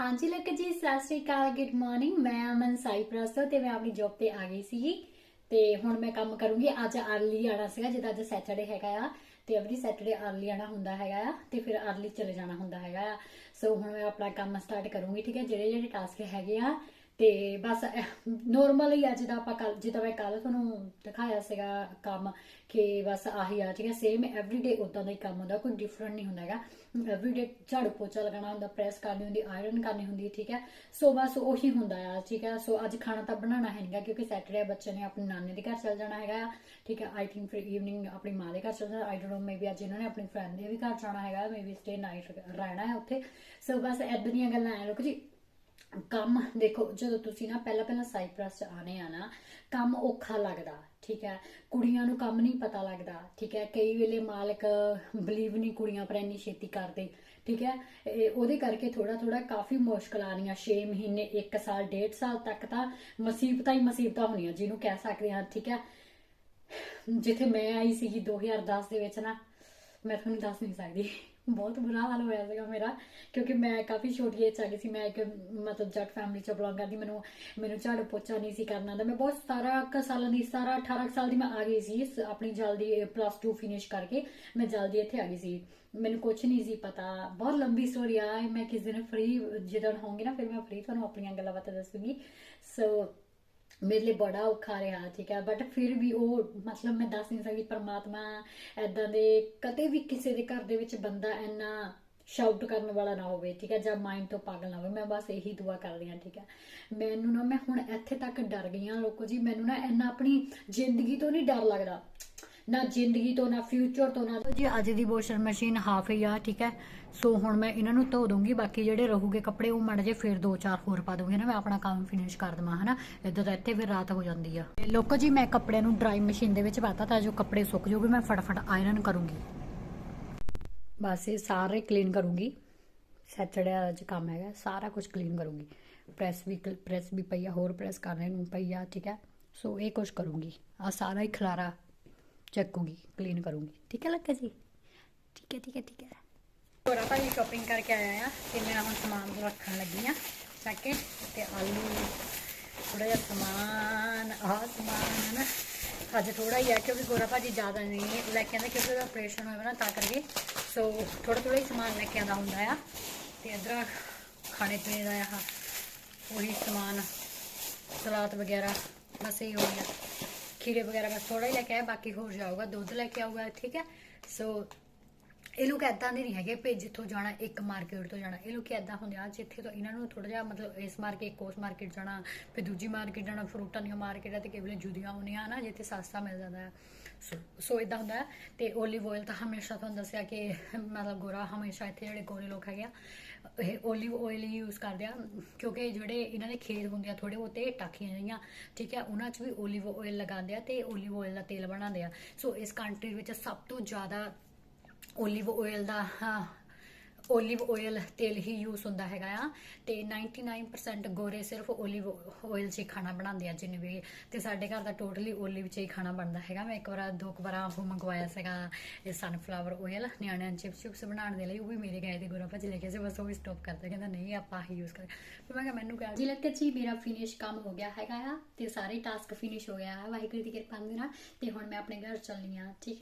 ਹਾਂਜੀ ਲੱਕ ਜੀ, ਸਤਿ ਸ਼੍ਰੀ ਅਕਾਲ ਗੁੱਡ ਮਾਰਨਿੰਗ ਮੈਂ ਅਮਨ ਸਾਈਪ੍ਰਸ ਤੋਂ ਤੇ ਮੈਂ ਆਪਣੀ ਜੌਬ ਤੇ ਆ ਗਈ ਸੀਗੀ ਤੇ ਹੁਣ ਮੈਂ ਕੰਮ ਕਰੂੰਗੀ। ਅੱਜ ਅਰਲੀ ਆਣਾ ਸੀਗਾ, ਜਿੱਦਾਂ ਅੱਜ ਸੈਟਰਡੇ ਹੈਗਾ ਆ। ਤੇ ਐਵਰੀ ਸੈਟਰਡੇ ਅਰਲੀ ਆਣਾ ਹੁੰਦਾ ਹੈਗਾ ਆ ਤੇ ਫਿਰ ਅਰਲੀ ਚਲੇ ਜਾਣਾ ਹੁੰਦਾ ਹੈਗਾ ਆ। ਸੋ ਹੁਣ ਮੈਂ ਆਪਣਾ ਕੰਮ ਸਟਾਰਟ ਕਰੂੰਗੀ, ਠੀਕ ਹੈ? ਜਿਹੜੇ ਜਿਹੜੇ ਟਾਸਕ ਹੈਗੇ ਆ ਤੇ ਬਸ ਨੋਰਮਲੀ ਅੱਜ ਦਾ ਆਪਾਂ ਕੱਲ ਜਿੱਦਾਂ ਮੈਂ ਕੱਲ ਤੁਹਾਨੂੰ ਦਿਖਾਇਆ ਸੀਗਾ ਕੰਮ ਕਿ ਬਸ ਆਹੀ ਆ, ਠੀਕ ਹੈ ਸੇਮ ਐਵਰੀਡੇ ਉਦਾਂ ਦਾ ਹੀ ਕੰਮ ਹੁੰਦਾ, ਕੋਈ ਡਿਫਰੈਂਟ ਨਹੀਂ ਹੁੰਦਾ ਹੈਗਾ। ਐਵਰੀਡੇ ਝਾੜੂ ਪੋਚਾ ਲਗਾਉਣਾ ਹੁੰਦਾ ਪ੍ਰੈਸ ਕਰਨੀ ਹੁੰਦੀ ਆਇਰਨ ਕਰਨੀ ਹੁੰਦੀ, ਠੀਕ ਹੈ। ਸੋ ਬਸ ਉਹੀ ਹੁੰਦਾ ਆ, ਠੀਕ ਹੈ। ਸੋ ਅੱਜ ਖਾਣਾ ਤਾਂ ਬਣਾਉਣਾ ਹੈ ਨਹੀਂਗਾ ਕਿਉਂਕਿ ਸੈਟਰਡੇ ਬੱਚੇ ਨੇ ਆਪਣੇ ਨਾਨੇ ਦੇ ਘਰ ਚਲ ਜਾਣਾ ਹੈਗਾ, ਠੀਕ ਹੈ। ਆਈ ਥਿੰਕ ਫਿਰ ਈਵਨਿੰਗ ਆਪਣੀ ਮਾਂ ਦੇ ਘਰ ਚਲ ਜਾਣਾ ਆਈ ਡੋਨਟ ਨੋ ਮੇਬੀ ਅੱਜ ਇਹਨਾਂ ਨੇ ਆਪਣੀ ਫਰੈਂਡ ਦੇ ਵੀ ਘਰ ਜਾਣਾ ਹੈਗਾ ਮੇਬੀ ਸਟੇ ਨਾਈਟ ਰਹਿਣਾ ਹੈ ਉੱਥੇ। ਸੋ ਬਸ ਏਦਾਂ ਦੀਆਂ ਗੱਲਾਂ ਆ ਲੋਕ ਜੀ। ਕੰਮ, ਦੇਖੋ, ਜਦੋਂ ਤੁਸੀਂ ਨਾ ਪਹਿਲਾਂ ਪਹਿਲਾਂ ਸਾਈਪ੍ਰਸ ਚ ਆਨੇ ਆ ਨਾ, ਕੰਮ ਔਖਾ ਲੱਗਦਾ, ਠੀਕ ਹੈ? ਕੁੜੀਆਂ ਨੂੰ ਕੰਮ ਨਹੀਂ ਪਤਾ ਲੱਗਦਾ, ਠੀਕ ਹੈ? ਕਈ ਵੇਲੇ ਮਾਲਕ ਬਲੀਵ ਨਹੀਂ ਕੁੜੀਆਂ ਪਰ ਇੰਨੀ ਛੇਤੀ ਕਰਦੇ, ਠੀਕ ਹੈ? ਉਹਦੇ ਕਰਕੇ ਥੋੜਾ ਥੋੜਾ ਕਾਫੀ ਮੁਸ਼ਕਲ ਆ ਰਹੀਆਂ 6 ਮਹੀਨੇ 1 ਸਾਲ 1.5 ਸਾਲ ਤੱਕ ਤਾਂ ਮੁਸੀਬਤਾਂ ਹੀ ਮੁਸੀਬਤਾਂ ਹੋਣੀਆਂ, ਜਿਹਨੂੰ ਕਹਿ ਸਕਦੇ ਹਾਂ, ਠੀਕ ਹੈ? ਜਿੱਥੇ ਮੈਂ ਆਈ ਸੀਗੀ 2010 ਦੇ ਵਿੱਚ ਨਾ, ਮੈਂ ਤੁਹਾਨੂੰ ਦੱਸ ਨਹੀਂ ਸਕਦੀ। ਬਹੁਤ ਬੁਰਾ ਹਾਲ ਹੋਇਆ ਸੀਗਾ ਮੇਰਾ, ਕਿਉਂਕਿ ਮੈਂ ਕਾਫੀ ਛੋਟੀ ਏਜ ਆ ਗਈ ਸੀ, ਮੈਂ ਇੱਕ ਮਤਲਬ ਜੱਟ ਫੈਮਿਲੀ 'ਚ ਬਿਲੋਂਗ ਕਰਦੀ, ਮੈਨੂੰ ਮੈਨੂੰ ਝਾੜੂ ਪੋਚਾ ਨਹੀਂ ਸੀ ਕਰਨਾ ਆਉਂਦਾ ਮੈਂ ਬਹੁਤ 17 ਕੁ ਸਾਲਾਂ ਦੀ 17 18 ਸਾਲ ਦੀ ਮੈਂ ਆ ਗਈ ਸੀ ਆਪਣੀ ਜਲਦੀ ਪਲੱਸ 2 ਫਿਨਿਸ਼ ਕਰਕੇ ਮੈਂ ਜਲਦੀ ਇੱਥੇ ਆ ਗਈ ਸੀ। ਮੈਨੂੰ ਕੁਝ ਨਹੀਂ ਸੀ ਪਤਾ। ਬਹੁਤ ਲੰਬੀ ਸਟੋਰੀ ਆ ਮੈਂ ਕਿਸ ਦਿਨ ਫ੍ਰੀ ਜਦੋਂ ਹੋਵਾਂਗੀ ਨਾ, ਫਿਰ ਮੈਂ ਫ੍ਰੀ ਤੁਹਾਨੂੰ ਆਪਣੀਆਂ ਗੱਲਾਂ ਬਾਤਾਂ ਦੱਸੂਗੀ। ਸੋ ਮੇਰੇ ਲਈ ਬੜਾ ਔਖਾ ਰਿਹਾ, ਠੀਕ ਹੈ। ਬਟ ਫਿਰ ਵੀ ਉਹ, ਮਤਲਬ ਮੈਂ ਦੱਸ ਨਹੀਂ ਸਕਦੀ, ਪਰਮਾਤਮਾ ਐਦਾਂ ਦੇ ਕਦੇ ਵੀ ਕਿਸੇ ਦੇ ਘਰ ਦੇ ਵਿੱਚ ਬੰਦਾ ਇੰਨਾ ਸ਼ਾਊਟ ਕਰਨ ਵਾਲਾ ਨਾ ਹੋਵੇ, ਠੀਕ ਹੈ, ਜਾਂ ਮਾਈਂਡ ਤੋਂ ਪਾਗਲ ਨਾ ਹੋਵੇ। ਮੈਂ ਬਸ ਇਹੀ ਦੁਆ ਕਰਦੀ ਹਾਂ, ਠੀਕ ਹੈ। ਮੈਨੂੰ ਨਾ, ਮੈਂ ਹੁਣ ਇੱਥੇ ਤੱਕ ਡਰ ਗਈ ਹਾਂ ਲੋਕੋ ਜੀ। ਮੈਨੂੰ ਨਾ ਇੰਨਾ ਆਪਣੀ ਜ਼ਿੰਦਗੀ ਤੋਂ ਨਹੀਂ ਡਰ ਲੱਗਦਾ। ਨਾ ਜ਼ਿੰਦਗੀ ਤੋਂ, ਨਾ ਫਿਊਚਰ ਤੋਂ, ਨਾ ਜੀ, ਅੱਜ ਦੀ ਵਾਸ਼ਰ ਮਸ਼ੀਨ ਹਾਫ ਹੀ ਆ, ਠੀਕ ਹੈ। ਸੋ ਹੁਣ ਮੈਂ ਇਹਨਾਂ ਨੂੰ ਧੋ ਦੂੰਗੀ ਬਾਕੀ ਜਿਹੜੇ ਰਹੂਗੇ ਕੱਪੜੇ, ਉਹ ਮੜ ਜੇ ਫਿਰ ਦੋ ਚਾਰ ਹੋਰ ਪਾ ਦੂੰਗੀ ਨਾ, ਮੈਂ ਆਪਣਾ ਕੰਮ ਫਿਨਿਸ਼ ਕਰ ਦਵਾਂ, ਹਨਾ। ਇਦਾਂ ਤਾਂ ਇੱਥੇ ਫਿਰ ਰਾਤ ਹੋ ਜਾਂਦੀ ਆ। ਲੋਕੋ ਜੀ, ਮੈਂ ਕੱਪੜਿਆਂ ਨੂੰ ਡਰਾਈ ਮਸ਼ੀਨ ਦੇ ਵਿੱਚ ਪਾਤਾ ਤਾਂ ਜੋ ਕੱਪੜੇ ਸੁੱਕ ਜਾਊਗੇ ਮੈਂ ਫਟਾਫਟ ਆਇਰਨ ਕਰੂੰਗੀ। ਬਸ ਇਹ ਸਾਰੇ ਕਲੀਨ ਕਰੂੰਗੀ। ਸੈਚਰਡੇ ਅੱਜ ਕੰਮ ਹੈਗਾ, ਸਾਰਾ ਕੁਝ ਕਲੀਨ ਕਰੂੰਗੀ। ਪ੍ਰੈਸ ਵੀ ਪ੍ਰੈਸ ਵੀ ਪਈ ਆ, ਹੋਰ ਪ੍ਰੈਸ ਕਰਨੇ ਨੂੰ ਪਈ ਠੀਕ ਹੈ। ਸੋ ਇਹ ਕੁਝ ਕਰੂੰਗੀ। ਆ ਸਾਰਾ ਹੀ ਖਲਾਰਾ ਚੱਕੂਗੀ ਕਲੀਨ ਕਰੂੰਗੀ। ਠੀਕ ਹੈ ਲੱਗਾ ਜੀ? ਠੀਕ ਹੈ ਠੀਕ ਹੈ ਠੀਕ ਹੈ। ਹੋਰਾ ਜੀ ਸ਼ਾਪਿੰਗ ਕਰਕੇ ਆਇਆ ਆ ਤੇ ਮੈਂ ਹੁਣ ਸਮਾਨ ਰੱਖਣ ਲੱਗੀ ਆ ਚੱਕ ਕੇ ਤੇ ਆਲੂ ਥੋੜਾ ਜਿਹਾ ਸਮਾਨ, ਆਹ ਸਮਾਨ। ਹੈ ਨਾ ਅੱਜ ਥੋੜਾ ਹੀ ਆ ਕਿਉਂਕਿ ਗੋਰਾ ਭਾਜੀ ਜ਼ਿਆਦਾ ਨਹੀਂ ਲੈ ਕੇ ਆਂਦਾ ਕਿਉਂਕਿ ਉਹਦਾ ਆਪਰੇਸ਼ਨ ਹੋਇਆ ਨਾ ਤਾਂ ਕਰਕੇ। ਸੋ ਥੋੜਾ ਥੋੜਾ ਹੀ ਸਮਾਨ ਲੈ ਕੇ ਆਂਦਾ ਹੁੰਦਾ ਆ। ਤੇ ਇਧਰ ਖਾਣੇ ਪੀਣੇ ਦਾ ਆ ਉਹੀ ਸਮਾਨ, ਸਲਾਦ ਵਗੈਰਾ, ਬਸ ਇਹ ਹੋ ਗਿਆ। ਖੀਰੇ ਵਗੈਰਾ ਬਸ ਥੋੜਾ ਹੀ ਲੈ ਕੇ ਆਇਆ, ਬਾਕੀ ਹੋਰ ਜਾਊਗਾ, ਦੁੱਧ ਲੈ ਕੇ ਆਊਗਾ, ਠੀਕ ਹੈ? ਸੋ ਇਹ ਲੋਕ ਐਦਾਂ ਦੇ ਨਹੀਂ ਹੈਗੇ ਭਈ ਜਿੱਥੋਂ ਜਾਣਾ, ਇੱਕ ਮਾਰਕੀਟ ਤੋਂ ਜਾਣਾ। ਇਹ ਲੋਕ ਐਦਾਂ ਹੁੰਦੇ ਆ, ਜਿੱਥੇ ਤੋਂ ਇਹਨਾਂ ਨੂੰ ਥੋੜਾ ਜਿਹਾ ਮਤਲਬ ਇਸ ਮਾਰਕੀਟ ਕੋਸ ਮਾਰਕੀਟ ਜਾਣਾ, ਫਿਰ ਦੂਜੀ ਮਾਰਕੀਟ ਜਾਣਾ ਫਰੂਟਾਂ ਦੀਆਂ ਮਾਰਕੀਟਾਂ ਤੇ ਕੇਵਲ ਜੁਦੀਆਂ ਹੁੰਦੀਆਂ ਨਾ ਜਿੱਥੇ ਸਸਤਾ ਮਿਲ ਜਾਂਦਾ ਹੈ ਸੋ ਇਦਾਂ ਹੁੰਦਾ ਤੇ 올ਿਵ ਆਇਲ ਤਾਂ ਹਮੇਸ਼ਾ ਤੁਹਾਨੂੰ ਦੱਸਿਆ ਕਿ ਮਤਲਬ ਗੋਰਾ ਹਮੇਸ਼ਾ ਇੱਥੇ ਜਿਹੜੇ ਗੋਰੇ ਲੋਕ ਹੈਗੇ ਆ, ਇਹ 올ਿਵ ਆਇਲ ਹੀ ਯੂਜ਼ ਕਰਦੇ ਆ, ਕਿਉਂਕਿ ਜਿਹੜੇ ਇਹਨਾਂ ਦੇ ਖੇਤ ਹੁੰਦੇ ਆ ਥੋੜੇ ਬਹੁਤੇ ਟਾਕੀਆਂ ਜੀਆਂ ਠੀਕ ਹੈ ਉਹਨਾਂ 'ਚ ਵੀ 올ਿਵ ਆਇਲ ਲਗਾਉਂਦੇ ਆ ਤੇ 올ਿਵ ਆਇਲ ਦਾ ਤੇਲ ਬਣਾਉਂਦੇ ਆ। ਸੋ ਇਸ ਕੰਟਰੀ ਵਿੱਚ ਸਭ ਤੋਂ ਜ਼ਿਆਦਾ 올리ਵ ਓਇਲ ਦਾ ਓਲੀਵ ਓਇਲ ਤੇਲ ਹੀ ਯੂਜ਼ ਹੁੰਦਾ ਹੈਗਾ ਆ। ਤੇ 99% ਗੋਰੇ ਸਿਰਫ ਓਲੀਵ ਓਇਲ 'ਚ ਹੀ ਖਾਣਾ ਬਣਾਉਂਦੇ ਆ ਜਿੰਨੇ ਵੀ, ਤੇ ਸਾਡੇ ਘਰ ਦਾ ਟੋਟਲੀ ਓਲੀਵ 'ਚ ਹੀ ਖਾਣਾ ਬਣਦਾ ਹੈਗਾ। ਮੈਂ ਇੱਕ ਵਾਰ ਦੋ ਕੁ ਵਾਰਾਂ ਉਹ ਮੰਗਵਾਇਆ ਸੀਗਾ, ਇਹ ਸਨਫਲਾਵਰ ਓਇਲ ਨਿਆਣਿਆਂ ਚਿਪਸ ਚਿਪਸ ਬਣਾਉਣ ਦੇ ਲਈ, ਉਹ ਵੀ ਮੇਰੇ ਗਏ ਤੇ ਗੋਰਾ ਭਾਜੀ ਲੈ ਕੇ ਸੀ, ਬਸ ਉਹ ਵੀ ਸਟਾਪ ਕਰਦਾ ਕਹਿੰਦਾ ਨਹੀਂ ਆਪਾਂ ਹੀ ਯੂਜ਼ ਕਰ ਫਿਰ ਮੈਂ ਕਿਹਾ ਮੈਨੂੰ ਕਹਿ ਜੀ ਲੱਗ ਜੀ, ਮੇਰਾ ਫਿਨਿਸ਼ ਕੰਮ ਹੋ ਗਿਆ ਹੈਗਾ ਆ, ਤੇ ਸਾਰੇ ਟਾਸਕ ਫਿਨਿਸ਼ ਹੋ ਗਿਆ ਹੈ ਵਾਹਿਗੁਰੂ ਦੀ ਕਿਰਪਾ ਨਾਲ, ਤੇ ਹੁਣ ਮੈਂ ਆਪਣੇ ਘਰ ਚੱਲਨੀ ਆ ਠੀਕ